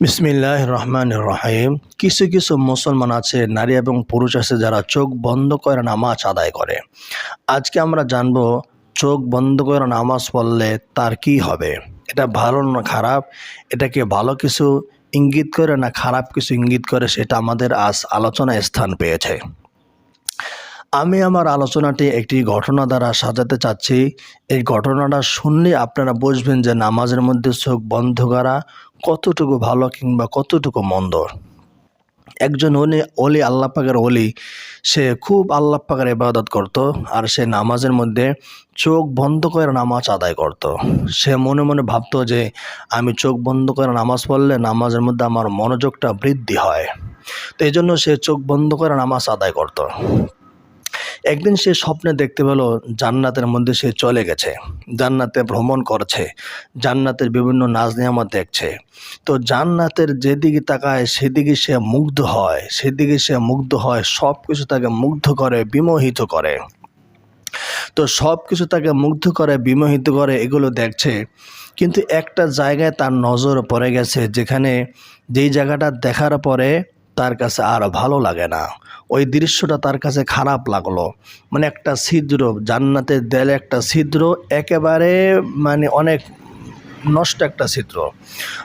বিসমিল্লাহ রহমান রহিম কিছু কিছু মুসলমান আছে, নারী এবং পুরুষ আছে, যারা চোখ বন্ধ করে নামাজ আদায় করে। আজকে আমরা জানব, চোখ বন্ধ করে নামাজ পড়লে তার কি হবে? এটা ভালো না খারাপ? এটাকে ভালো কিছু ইঙ্গিত করে না খারাপ কিছু ইঙ্গিত করে? সেটা আমাদের আজ আলোচনায় স্থান পেয়েছে। আমি আমার আলোচনাটি একটি ঘটনা দ্বারা সাজাতে চাচ্ছি। এই ঘটনাটা শুনলে আপনারা বুঝবেন যে নামাজের মধ্যে চোখ বন্ধ করা কতটুকু ভালো কিংবা কতটুকু মন্দ। একজন অলি অলি আল্লাহ পাকের অলি সে খুব আল্লাহ পাকের ইবাদত করত আর সে নামাজের মধ্যে চোখ বন্ধ করে নামাজ আদায় করত। সে মনে মনে ভাবতো যে আমি চোখ বন্ধ করে নামাজ পড়লে নামাজের মধ্যে আমার মনোযোগটা বৃদ্ধি হয়। তো এই জন্য সে চোখ বন্ধ করে নামাজ আদায় করত। একদিন সে স্বপ্নে দেখতে পেল জান্নাতের মধ্যে সে চলে গেছে, জান্নাতে ভ্রমণ করছে, জান্নাতের বিভিন্ন নাজ নিয়ামত দেখছে। তো জান্নাতের যেদিকে তাকায় সেদিকে সে মুগ্ধ হয়, সেদিকে সে মুগ্ধ হয় সব কিছু তাকে মুগ্ধ করে, বিমোহিত করে। তো সব কিছু তাকে মুগ্ধ করে, বিমোহিত করে, এগুলো দেখছে, কিন্তু একটা জায়গায় তার নজর পড়ে গেছে, যেখানে যেই জায়গাটা দেখার পরে তার কাছে আর ভালো লাগে না। ওই দৃশ্যটা তার কাছে খারাপ লাগল। মানে একটা ছিদ্র, জান্নাতের দেয়ালে একটা ছিদ্র, একেবারে মানে অনেক নষ্ট একটা ছিদ্র।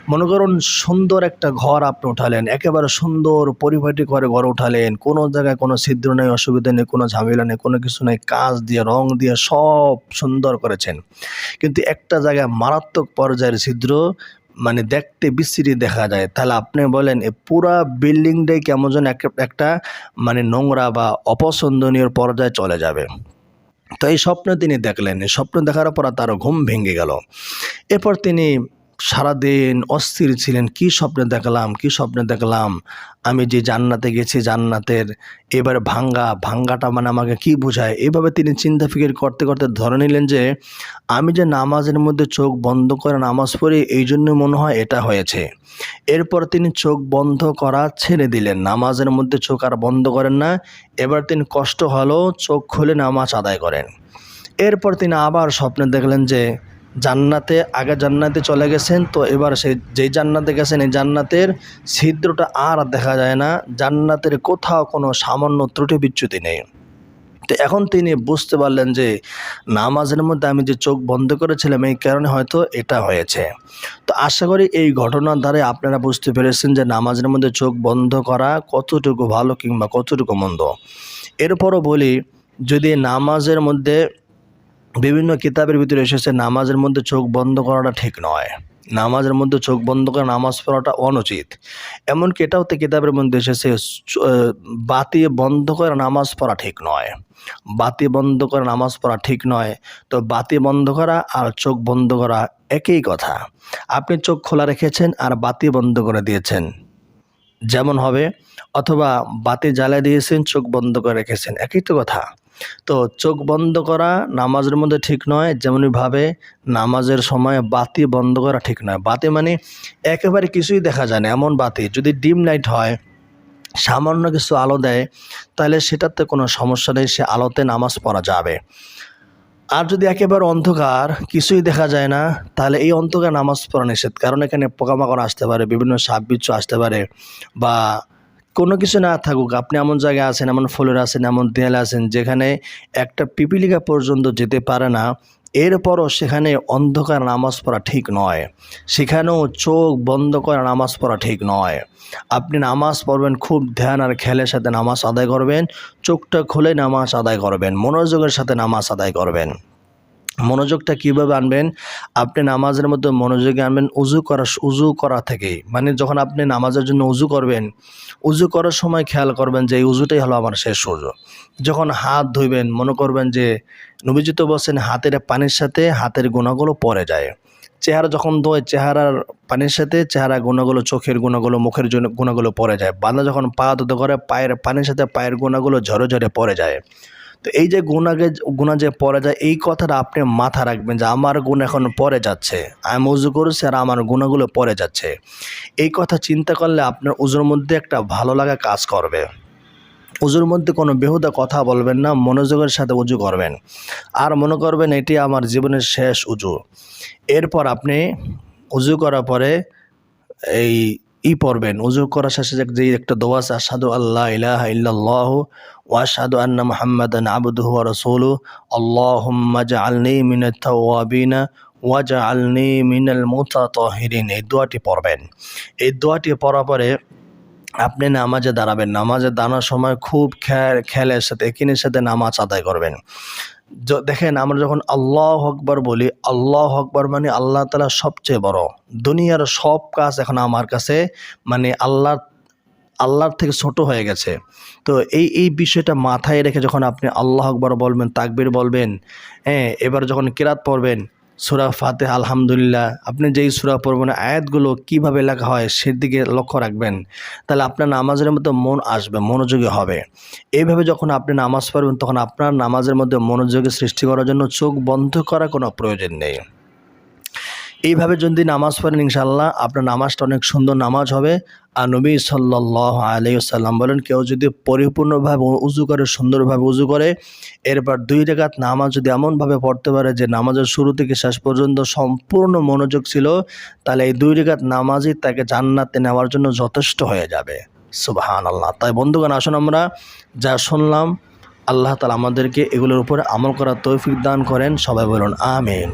মনে করুন সুন্দর একটা ঘর আপনি উঠালেন, একেবারে সুন্দর পরিপাটি করে ঘর উঠালেন, কোনো জায়গায় কোনো ছিদ্র নেই, অসুবিধা নেই, কোনো ঝামেলা নেই, কোনো কিছু নেই কাজ দিয়ে, রং দিয়ে সব সুন্দর করেছেন। কিন্তু একটা জায়গায় মারাত্মক পর্যায়ের ছিদ্র মানে দেখতে বিশ্রী দেখা যায়। তাহলে আপনি বলেন, এ পুরা বিল্ডিংটাই কেমন যেন এক- একটা মানে নোংরা বা অপছন্দনীয় পর্যায়ে চলে যাবে। তো এই স্বপ্ন তিনি দেখলেন। স্বপ্ন দেখার পর তার ঘুম ভেঙে গেল। এরপর তিনি সারাদিন অস্থির ছিলেন, কি স্বপ্নে দেখলাম, কি স্বপ্নে দেখলাম? আমি যে জান্নাতে গেছি, জান্নাতের এবার ভাঙ্গা, ভাঙ্গাটা মানে আমাকে কি বোঝায়? এভাবে তিনি চিন্তা ফিকির করতে করতে ধরে নিলেন যে, আমি যে নামাজের মধ্যে চোখ বন্ধ করে নামাজ পড়ি, এই জন্য মনে হয় এটা হয়েছে। এরপর তিনি চোখ বন্ধ করা ছেড়ে দিলেন। নামাজের মধ্যে চোখ আর বন্ধ করেন না। এবার তিনি কষ্ট হলেও চোখ খুলে নামাজ আদায় করেন। এরপর তিনি আবার স্বপ্নে দেখলেন যে জান্নাতে, আগে জান্নাতে চলে গেছেন, তো এবার সেই, যেই জান্নাতে গেছেন, এই জান্নাতের ছিদ্রটা আর দেখা যায় না। জান্নাতের কোথাও কোনো সামান্য ত্রুটি বিচ্যুতি নেই। তো এখন তিনি বুঝতে পারলেন যে নামাজের মধ্যে আমি যে চোখ বন্ধ করেছিলাম, এই কারণে হয়তো এটা হয়েছে। তো আশা করি এই ঘটনার দ্বারা আপনারা বুঝতে পেরেছেন যে নামাজের মধ্যে চোখ বন্ধ করা কতটুকু ভালো কিংবা কতটুকু মন্দ। এরপরও বলি, যদি নামাজের মধ্যে বিভিন্ন কিতাবের ভিতরে এসেছে, নামাজের মধ্যে চোখ বন্ধ করাটা ঠিক নয়। নামাজের মধ্যে চোখ বন্ধ করে নামাজ পড়াটা অনুচিত। এমনকি এটাও তো কিতাবের মধ্যে এসেছে বাতি বন্ধ করে নামাজ পড়া ঠিক নয়। বাতি বন্ধ করে নামাজ পড়া ঠিক নয়। তো বাতি বন্ধ করা আর চোখ বন্ধ করা একই কথা। আপনি চোখ খোলা রেখেছেন আর বাতি বন্ধ করে দিয়েছেন। যেমন হবে, অথবা বাতি জ্বালিয়ে দিয়েছেন, চোখ বন্ধ করে রেখেছেন। একই তো কথা। তো চোখ বন্ধ করা নামাজের মধ্যে ঠিক নয় যেমনইভাবে নামাজের সময় বাতি বন্ধ করা ঠিক নয়। বাতি মানে একেবারে কিছুই দেখা যায় না, এমন বাতি। যদি ডিম লাইট হয়, সামান্য কিছু আলো দেয়, তাহলে সেটাতে কোনো সমস্যা নেই, সে আলোতে নামাজ পড়া যাবে। আর যদি একেবারে অন্ধকার, কিছুই দেখা যায় না, তাহলে এই অন্ধকার নামাজ পড়া নিষেধ। কারণ এখানে পোকামাকড় আসতে পারে, বিভিন্ন সাপ আসতে পারে, বা কোনো কিছু না থাকুক, আপনি এমন জায়গায় আছেন, এমন ফ্লোর আছেন, এমন দেয়ালে আছেন, যেখানে একটা পিপিলিকা পর্যন্ত যেতে পারে না, এরপরও সেখানে অন্ধকার নামাজ পড়া ঠিক নয়। সেখানেও চোখ বন্ধ করে নামাজ পড়া ঠিক নয়। আপনি নামাজ পড়বেন, খুব ধ্যান আর খেলের সাথে নামাজ আদায় করবেন, চোখটা খুলে নামাজ আদায় করবেন, মনোযোগের সাথে নামাজ আদায় করবেন। মনোযোগটা কীভাবে আনবেন? আপনি নামাজের মধ্যে মনোযোগে আনবেন, উজু করা উজু করা থেকেই মানে যখন আপনি নামাজের জন্য উজু করবেন, উজু করার সময় খেয়াল করবেন যে এই উজুটাই হলো আমার শেষ উজু। যখন হাত ধুইবেন, মনে করবেন যে নবীজিত বলছেন হাতের পানির সাথে হাতের গুণাগুলো পড়ে যায়। চেহারা যখন ধোয়, চেহারার পানির সাথে চেহারা গুণাগুলো, চোখের গুণাগুলো, মুখের গুণাগুলো পড়ে যায়। বান্দা যখন পা ধুতে করে, পায়ের পানির সাথে পায়ের গুণাগুলো ঝরে ঝরে পড়ে যায়। তো এই যে গুণাগে গুণা যে পড়ে যায়, এই কথাটা আপনি মাথা রাখবেন যে আমার গুণ এখন পরে যাচ্ছে। আমি উজু করেছি আর আমার গুণাগুলো পরে যাচ্ছে। এই কথা চিন্তা করলে আপনার উজুর মধ্যে একটা ভালো লাগা কাজ করবে। উজুর মধ্যে কোনো বেহুদা কথা বলবেন না, মনোযোগের সাথে উজু করবেন। আর মনে করবেন এটি আমার জীবনের শেষ উজু এরপর আপনি উজু করার পরে এই ই পড়বেন। উজু করার শেষে যে একটা দোয়া আছে আসাদু আল্লাহ ইলাহা ইল্লাল্লাহু ওয়া আশহাদু আন্না মুহাম্মাদান আবদুহু ওয়া রাসূলুহু। আল্লাহুম্মা জাআলনি মিনাত তাওয়াবিনা ওয়া জাআলনি মিনাল মুতাতাহিরিন। এই দোয়াটি পড়বেন। এই দোয়াটি পড়ার পরে আপনি নামাজে দাঁড়াবেন। নামাজে দাঁড়ানোর সময় খুব খেয়াল খেয়ালের সাথে একিনের সাথে নামাজ আদায় করবেন। দেখেন আমরা যখন আল্লাহ আকবর বলি, আল্লাহ আকবর মানে আল্লাহ তালা সবচেয়ে বড়। দুনিয়ার সব কাজ এখন আমার কাছে মানে আল্লাহ, আল্লাহর থেকে ছোট হয়ে গেছে। তো এই এই বিষয়টা মাথায় রেখে যখন আপনি আল্লাহ আকবর বলবেন, তাকবির বলবেন হ্যাঁ এবার যখন কেরাত পড়বেন সুরা ফাতে আলহামদুলিল্লাহ। আপনি যেই সুরা পড়বেন, আয়াতগুলো কীভাবে লেখা হয় সেদিকে লক্ষ্য রাখবেন। তাহলে আপনার নামাজের মধ্যে মন আসবে, মনোযোগী হবে। এইভাবে যখন আপনি নামাজ পড়বেন, তখন আপনার নামাজের মধ্যে মনোযোগী সৃষ্টি করার জন্য চোখ বন্ধ করার কোনো প্রয়োজন নেই। এইভাবে যদি নামাজ পড়েন ইনশাল্লাহ আপনার নামাজটা অনেক সুন্দর নামাজ হবে। আর নবী সাল্লাহ আলাইসাল্লাম বলেন, কেউ যদি পরিপূর্ণভাবে উজু করে, সুন্দরভাবে উজু করে, এরপর দুই রেখাত নামাজ যদি এমনভাবে পড়তে পারে যে নামাজের শুরু থেকে শেষ পর্যন্ত সম্পূর্ণ মনোযোগ ছিল, তাহলে এই দুই রেখাত নামাজই তাকে জান্নাতে নেওয়ার জন্য যথেষ্ট হয়ে যাবে। সুবাহান আল্লাহ তাই বন্ধুগণ, আসুন আমরা যা শুনলাম, আল্লাহ তালা আমাদেরকে এগুলোর উপরে আমল করার তৌফিক দান করেন। সবাই বলুন, আমিন।